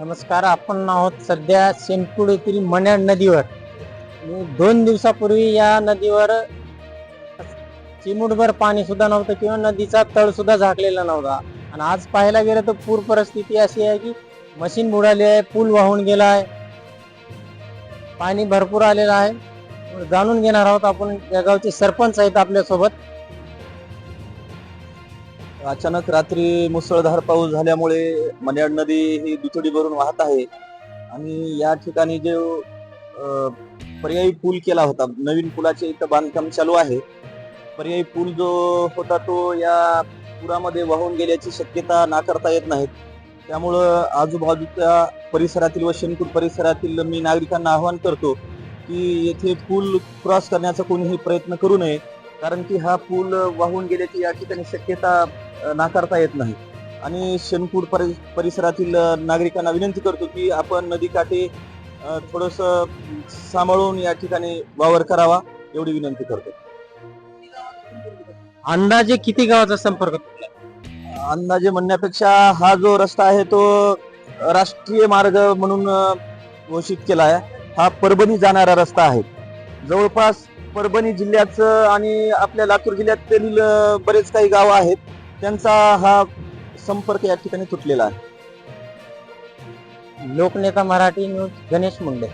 नमस्कार आपण आहोत सध्या सेनपूड येथील मण्याड नदीवर. मी दोन दिवसापूर्वी या नदीवर चिमुटभर पाणी सुद्धा नव्हतं किंवा नदीचा तळ सुद्धा झाकलेला नव्हता. आणि आज पाहायला गेलं तर पूर परिस्थिती अशी आहे की मशीन बुडाली आहे पूल वाहून गेला आहे पाणी भरपूर आलेलं आहे. जाणून घेणार आहोत आपण या गावचे सरपंच आहेत आपल्यासोबत. अचानक रात्री मुसळधार पाऊस झाल्यामुळे मन्याड नदी ही दुथडी भरून वाहत आहे. आणि या ठिकाणी जो पर्यायी पूल केला होता नवीन पुलाचे इथं बांधकाम चालू आहे. पर्यायी पूल जो होता तो या पुरामध्ये वाहून गेल्याची शक्यता नाकारता येत नाहीत. त्यामुळं आजूबाजूच्या परिसरातील व शेनपूर परिसरातील मी नागरिकांना आवाहन करतो की येथे पूल क्रॉस करण्याचा कोणीही प्रयत्न करू नये. कारण की हा पूल वाहून गेल्याची या ठिकाणी शक्यता नाकारता येत नाही. आणि शेनपूर परि परिसरातील नागरिकांना विनंती करतो की आपण नदीकाठी थोडस सांभाळून या ठिकाणी वावर करावा एवढी विनंती करतो. अंदाजे किती गावाचा संपर्क? अंदाजे म्हणण्यापेक्षा हा जो रस्ता आहे तो राष्ट्रीय मार्ग म्हणून घोषित केला आहे. हा परभणी जाणारा रस्ता आहे. जवळपास परभणी जिल्ह्याचं आणि आपल्या लातूर जिल्ह्यातील बरेच काही गाव आहेत त्यांचा हा संपर्क या ठिकाणी तुटलेला आहे. लोकनेता मराठी न्यूज गणेश मुंडे.